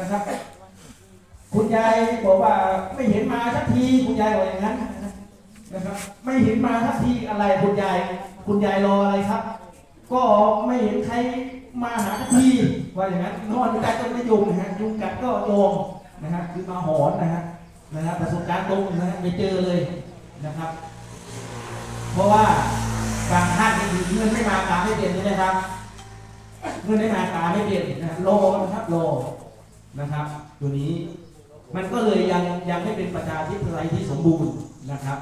นะครับ คุณยายบอกว่าไม่เห็นมาสักที คุณยายบอกอย่างนั้นนะครับ ไม่เห็นมาสักทีอะไรคุณยาย คุณยายรออะไรครับ ก็ไม่เห็นใครมาหาสักทีว่าอย่างนั้นนอนอยู่ใต้ต้นมะยุงนะฮะยุงกัดก็โยงนะฮะคือมาหอนนะฮะนะฮะประสบการณ์ตรงนะฮะไปเจอเลยนะครับ เพราะว่าบางท่านนี่เงินไม่มาตาไม่เด่ยนใช่ไหมครับเงินไม่มาตาไม่เด่นนะโลนะครับโล นะครับ ตัวนี้มันก็เลยยังยังไม่เป็นประชาธิปไตยที่สมบูรณ์นะครับ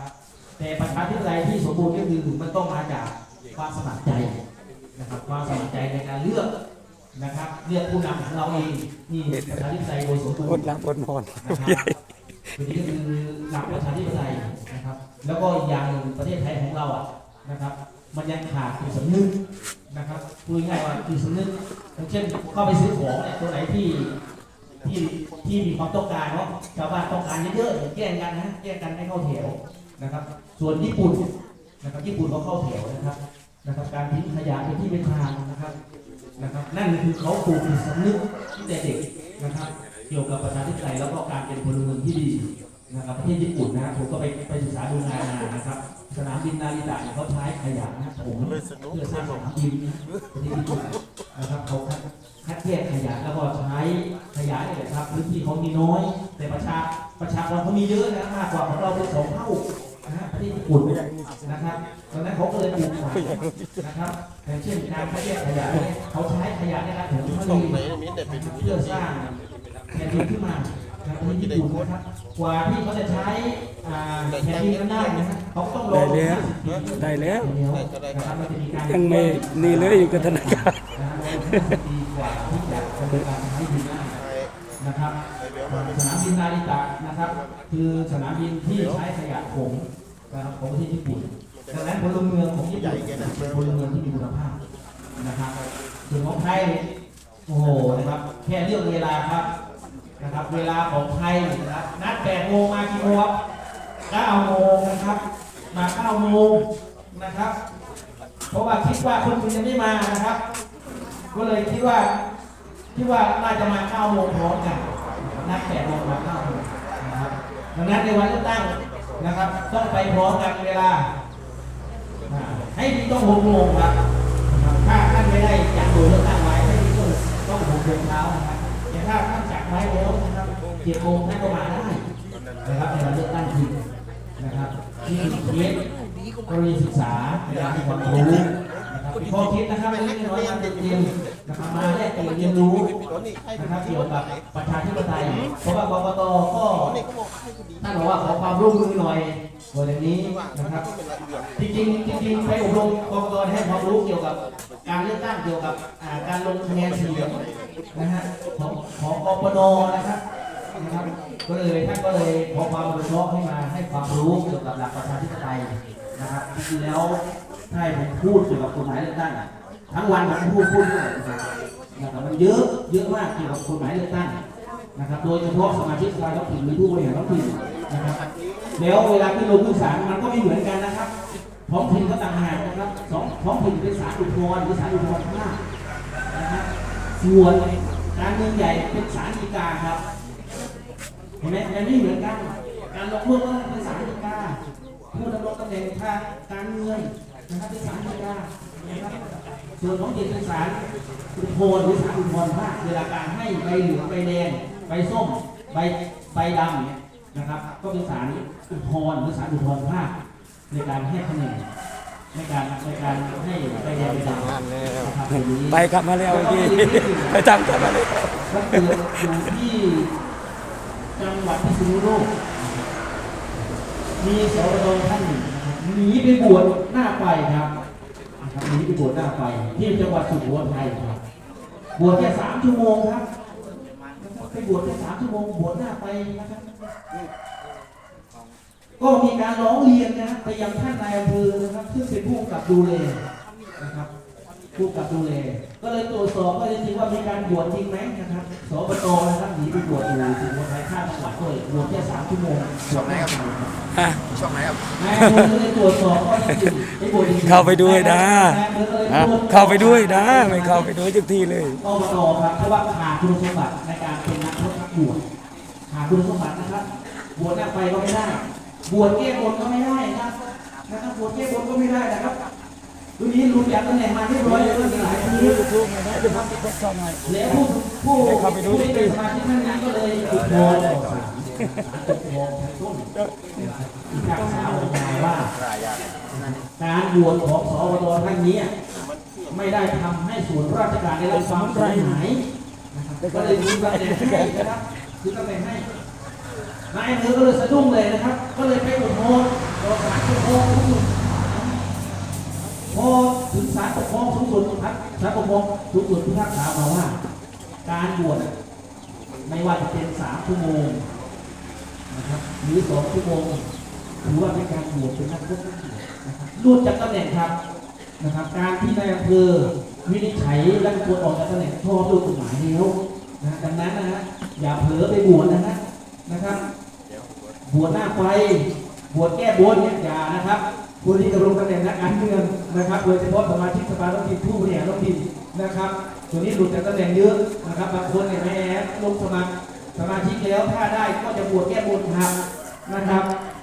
แต่ประชาธิปไตยที่สมบูรณ์ก็คือมันต้องมาจากความสมัครใจนะครับความสมัครใจในการเลือกนะครับเลือกผู้นำของเราเองนี่ประชาธิปไตยโดยสมบูรณ์หลับอดนอนะครับตัวนี้ก็คือหลักประชาธิปไตยนะครับ แล้วก็อีกอย่างหนึ่งประเทศไทยของเราอะนะครับ มันยังขาดจิตสำนึกนะครับพูดง่ายว่าจิตสำนึกอย่างเช่นเข้าไปซื้อของเนี่ยตัวไหนที่ ที่ที่มีความต้องการเนาะชาวบ้านต้องการเยอะๆแย่งกันนะแย่งกันให้เข้าแถวนะครับ ส่วนญี่ปุ่นนะครับญี่ปุ่นเขาเข้าแถวนะครับนะครับ การทิ้งขยะเป็นที่เป็นทางนะครับนะครับ นั่นคือเขาปลูกจิตสำนึกตั้งแต่เด็กนะครับ เกี่ยวกับประชาธิปไตยแล้วก็การเป็นพลเมืองที่ดีนะครับประเทศญี่ปุ่นนะผมก็ไปไปศึกษาดูงานมานะครับ สนามบินนาริตะเนี่ยเขาใช้ขยะนะผมเพื่อสร้างสนามบินนะประเทศญี่ปุ่นนะครับเขาคัดคัดแยกขยะแล้วก็ใช้ขยะเนี่ยแหละครับพื้นที่เขามีน้อย แต่ประชาประชากรเขามีเยอะนะมากกว่าของเราเป็นสองเท่านะฮะประเทศญี่ปุ่นนะครับดังนั้นเขาก็เลยปลูกฝังนะครับอย่างเช่นการคัดแยกขยะเนี่ยเขาใช้ขยะในการถุงพลาสติกเพื่อสร้างแผ่นดินขึ้นมา ครับที่ญี่ปุ่นนะครับกว่าที่เขาจะใช้อ่าแผ่นดินนั้นได้นะฮะเขาต้องรอได้แล้ว50ได้แล้วปีนะครับมันจะมีการยังไม่นี่เลยอยู่กับธนาคารนะฮะปีกว่าที่จะดำเนินการใช้ดินได้นะครับสนามบินนาริตะนะครับ คือสนามบินที่ใช้ขยะผงนะครับของประเทศญี่ปุ่นดังนั้นพลเมืองของญี่ปุ่นเป็นพลเมืองที่มีคุณภาพนะครับส่วนของไทยโอ้โหนะครับ แค่เรื่องเวลาครับ นะครับ เวลาของไทยนะครับ นัดแปดโมงมากี่โมงครับเก้าโมงนะครับ มาเก้าโมงนะครับ เพราะว่าคิดว่าคนอื่นจะไม่มานะครับ ก็เลยคิดว่าคิดว่าน่าจะมาเก้าโมงพร้อมกันนัดแปดโมงมาเก้าโมงนะครับดังนั้นในวันเลือกตั้งนะครับ ต้องไปพร้อมกันเวลา ให้ดีต้องหกโมงครับนะถ้าท่านไม่ได้จัดตัวเลือกตั้งไว้ให้ดีต้องต้องหกโมงเช้านะครับแต่ถ้า ไว้แล้วนะครับเจ็ดโมงท่านก็มาได้นะครับในวันเลือกตั้งจริงนะครับนี่คือเคสกรณีศึกษาในการให้ความรู้นะครับข้อคิดนะครับไม่ให้น้อยๆการเรียน นะครับมาแลกเปลี่ยนเรียนรู้นะครับเกี่ยวกับประชาธิปไตยเพราะว่ากกตก็ท่านบอกว่าขอความร่วมมือหน่อยวันนี้นะครับจริงๆจริงๆไปอบรมกรกตให้ความรู้เกี่ยวกับการเลือกตั้งเกี่ยวกับการลงคะแนนเสียงนะฮะของของกปนนะครับนะครับก็เลยท่านก็เลยขอความอนุเคราะห์ให้มาให้ความรู้เกี่ยวกับหลักประชาธิปไตยนะครับจริงๆแล้วถ้าให้ผมพูดเกี่ยวกับกฎหมายเลือกตั้งอะ ทั้งวันผมพูดพูดด้วยนะครับมันเยอะเยอะมากเกี่ยวกับกฎหมายเลือกตั้งนะครับ โดยเฉพาะสมาชิกสภาท้องถิ่นหรือผู้บริหารท้องถิ่นนะครับ แล้วเวลาที่ลงขึ้นศาลมันก็ไม่เหมือนกันนะครับท้องถิ่นก็ต่างหากนะครับสองท้องถิ่นเป็นศาลอุทธรณ์หรือศาลอุทธรณ์ภาคนะครับส่วนการเมืองใหญ่เป็นศาลฎีกาครับ เห็นไหมมันไม่เหมือนกัน การลงโทษก็เป็นศาลฎีกาผู้ดำรงตำแหน่งทางการเมืองนะครับเป็นศาลฎีกานะครับ ส่วนท้องถิ่นเป็นศาลอุทธรณ์หรือศาลอุทธรณ์ภาคเวลาการให้ใบเหลืองใบแดงใบส้มใบใบดำเนี่ยนะครับ ก็เป็นศาลอุทธรณ์หรือศาลอุทธรณ์ภาคในการให้คะแนนในการในการให้ใบแดงใบดำนะครับตรงนี้ไปกลับมาแล้วเมื่อกี้ไปทำกลับมาแล้วก็เกิดอยู่ที่จังหวัดพิษณุโลกมีสวดท่านหนึ่งนะครับหนีไปบวชหน้าไฟครับนะ ครับหนีไปบวชหน้าไฟที่จังหวัดสุโขทัยครับบวชแค่สามชั่วโมงครับไปบวชแค่สามชั่วโมงบวชหน้าไฟนะครับก็มีการร้องเรียนนะไปยังท่านนายอำเภอนะครับ ซึ่งเป็นผู้กำกับดูแลนะครับ ผู้กำกับดูแลก็เลยตรวจสอบก็จริงๆว่ามีการบวชจริงไหมนะครับสบตนะครับหนีไปบวชอยู่สุโขทัยข้ามจังหวัดด้วยบวชแค่สามชั่วโมงบวชไม่ครับอะช่องไหนครับนายอำเภอก็เลยตรวจสอบก็จริงๆไปบวชจริงๆเข้าไปด้วยนะนายอำเภอก็เลยอะตรวจสอบเข้าไปด้วยนะไม่เข้าไปด้วยทุกทีเลยอบตครับเพราะว่าขาดคุณสมบัติในการเป็นนักโทษบวชขาดคุณสมบัตินะครับบวชหน้าไฟก็ไม่ได้ บวชแก้บนก็ไม่ได้นะครับนะครับบวชแก้บนก็ไม่ได้นะครับ ทีนี้หลุดจากตำแหน่งมาเรียบร้อยแล้วหลายทีแล้วผู้ผู้ผู้ที่เป็นสมาชิกท่านนี้ก็เลยติดโดนต่อสารติดโดนต้นที่ข้าสาวมาว่าการบวชของสวตท่านนี้ไม่ได้ทำให้ส่วนราชการได้รับความเสียหายนะครับก็เลยมีตำแหน่งให้นะครับคือตำแหน่งให้นายอำเภอก็เลยสะดุ้งเลยนะครับ ก็เลยไปอุทธรณ์ต่อศาลปกครองสูงสุดพอ ถึงศาลปกครองสูงสุดครับศาลปกครองสูงสุดพิพากษามาว่า การบวชไม่ว่าจะเป็นสามชั่วโมงนะครับหรือสองชั่วโมงถือว่าเป็นการบวชเป็นนักบวชนะครับหลุดจากตำแหน่งครับนะครับ การที่นายอำเภอวินิจฉัยและควรออกจากตำแหน่งชอบด้วยกฎหมายแล้วนะดังนั้นนะฮะอย่าเผลอไปบวชนะฮะนะครับ บวชหน้าไฟบวชแก้บนเนี่ยอย่านะครับ ผู้ที่ดำรงตำแหน่งนักการเมืองนะครับ โดยเฉพาะสมาชิกสภาท้องถิ่นผู้บริหารท้องถิ่นนะครับตัวนี้หลุดจากตำแหน่งเยอะนะครับบางคนเนี่ยไม่แอบลงสมัครสมาชิกแล้วถ้าได้ก็จะบวชแก้บนครับนะครับ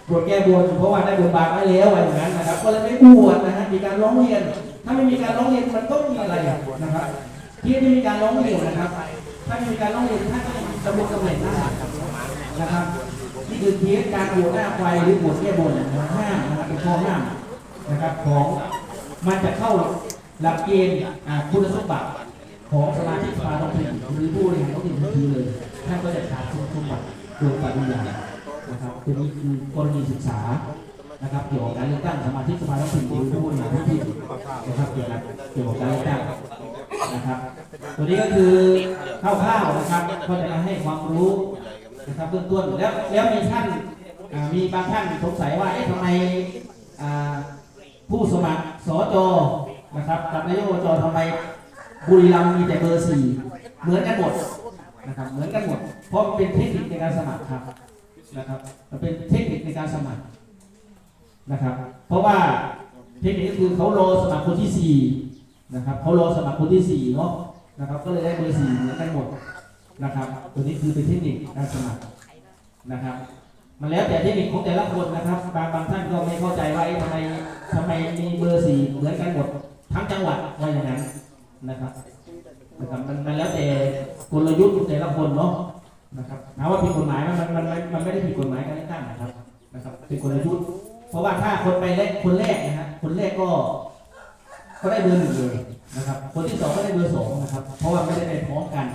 บวชแก้บนเพราะว่าได้บทบาทไว้แล้วอะไรอย่างนั้นนะครับ ก็เลยไม่บวชนะฮะมีการร้องเรียน ถ้าไม่มีการร้องเรียนมันต้องมีอะไรนะครับที่ไม่มีการร้องเรียนนะครับ ถ้าไม่มีการร้องเรียนท่านก็จะดำรงตำแหน่งได้นะครับ คือเคสการบวชหน้าไฟหรือบวชแก้บนนะครับห้ามนะครับเป็นข้อห้ามนะครับ ของมันจะเข้าหลักเกณฑ์อ่าคุณสมบัติของสมาชิกสภาท้องถิ่นหรือผู้บริหารท้องถิ่นทันทีเลยท่านก็จะขาดคุณสมบัติโดยปริยายนะครับตัวนี้คือกรณีศึกษานะครับเกี่ยวกับการเลือกตั้งสมาชิกสภาท้องถิ่นหรือผู้บริหารท้องถิ่นนะครับเกี่ยวกับเกี่ยวกับการเลือกตั้งนะครับ ตัวนี้ก็คือคร่าวๆนะครับก็จะมาให้ความรู้ นะครับเบื้องต้นแล้วแล้วมีท่านมีบางท่านสงสัยว่าเอ๊ะทำไมผู้สมัครสจนะครับกับนายกอบจทำไมบุรีรัมย์มีแต่เบอร์สี่เหมือนกันหมดนะครับเหมือนกันหมด เพราะเป็นเทคนิคในการสมัครครับนะครับมันเป็นเทคนิคในการสมัครนะครับ เพราะว่าเทคนิคก็คือเขารอสมัครคนที่สี่นะครับเขารอสมัครคนที่สี่เนาะนะครับ ก็เลยได้เบอร์สี่เหมือนกันหมด นะครับ ตัวนี้คือเป็นเทคนิคการสมัครนะครับ มันแล้วแต่เทคนิคของแต่ละคนนะครับ บางบางท่านก็ไม่เข้าใจว่าทำไมทำไมมีเบอร์สี่เหมือนกันหมดทั้งจังหวัดว่าอย่างนั้นนะครับนะครับมันมันแล้วแต่กลยุทธ์ของแต่ละคนเนาะนะครับถามว่าผิดกฎหมายไหมมันมันมันมันไม่ได้ผิดกฎหมายการเลือกตั้งนะครับนะครับเป็นกลยุทธ์เพราะว่าถ้าคนไปแรกคนแรกนะฮะคนแรกก็ ก็ได้เบอร์หนึ่งเลย นะครับ คนที่สองก็ได้เบอร์สองนะครับ เพราะว่าไม่ได้ไปพร้อมกัน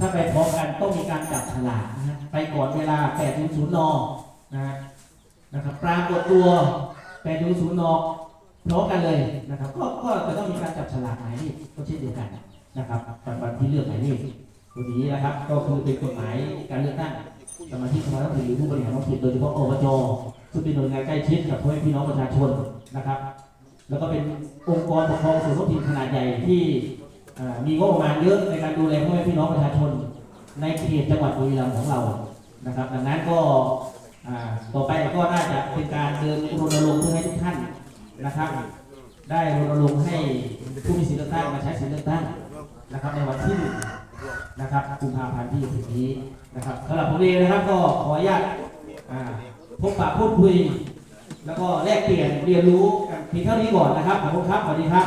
ถ้าไปพร้อมกันต้องมีการจับฉลากนะฮะไปก่อนเวลา8ถึง0นย์นะฮะนะครับ ปรากฏตัว8ถึง0นพร้อมกันเลยนะครับ ก็ก็จะต้องมีการจับฉลากหมายเลขก็เช่นเดียวกันนะครับปัจจุบันที่เลือกหมายเลขตัวนี้นะครับ ก็คือเป็นกฎหมายการเลือกตั้งสมาชิกสภาท้องถิ่นหรือผู้บริหารท้องถิ่นโดยเฉพาะอบจซึ่งเป็นหน่วยงานใกล้ชิดกับพ่อแม่พี่น้องประชาชนนะครับ แล้วก็เป็นองค์กรปกครองส่วนท้องถิ่นขนาดใหญ่ที่มีงบประมาณเยอะในการดูแลพ่อแม่พี่น้องประชาชน ในเขตจังหวัดบุรีรัมย์ของเรานะครับ ดังนั้นก็ต่อไปก็น่าจะเป็นการเดินรณรงค์เพื่อให้ทุกท่านนะครับ ได้รณรงค์ให้ผู้มีสิทธิเลือกตั้งมาใช้สิทธิเลือกตั้งนะครับในวันที่หนึ่งนะครับกุมภาพันธ์ที่ถึงนี้นะครับสำหรับผมเองนะครับก็ขออนุญาตพบปะพูดคุย แล้วก็แลกเปลี่ยนเรียนรู้ เพียงเท่านี้ก่อนนะครับขอบคุณครับสวัสดีครับ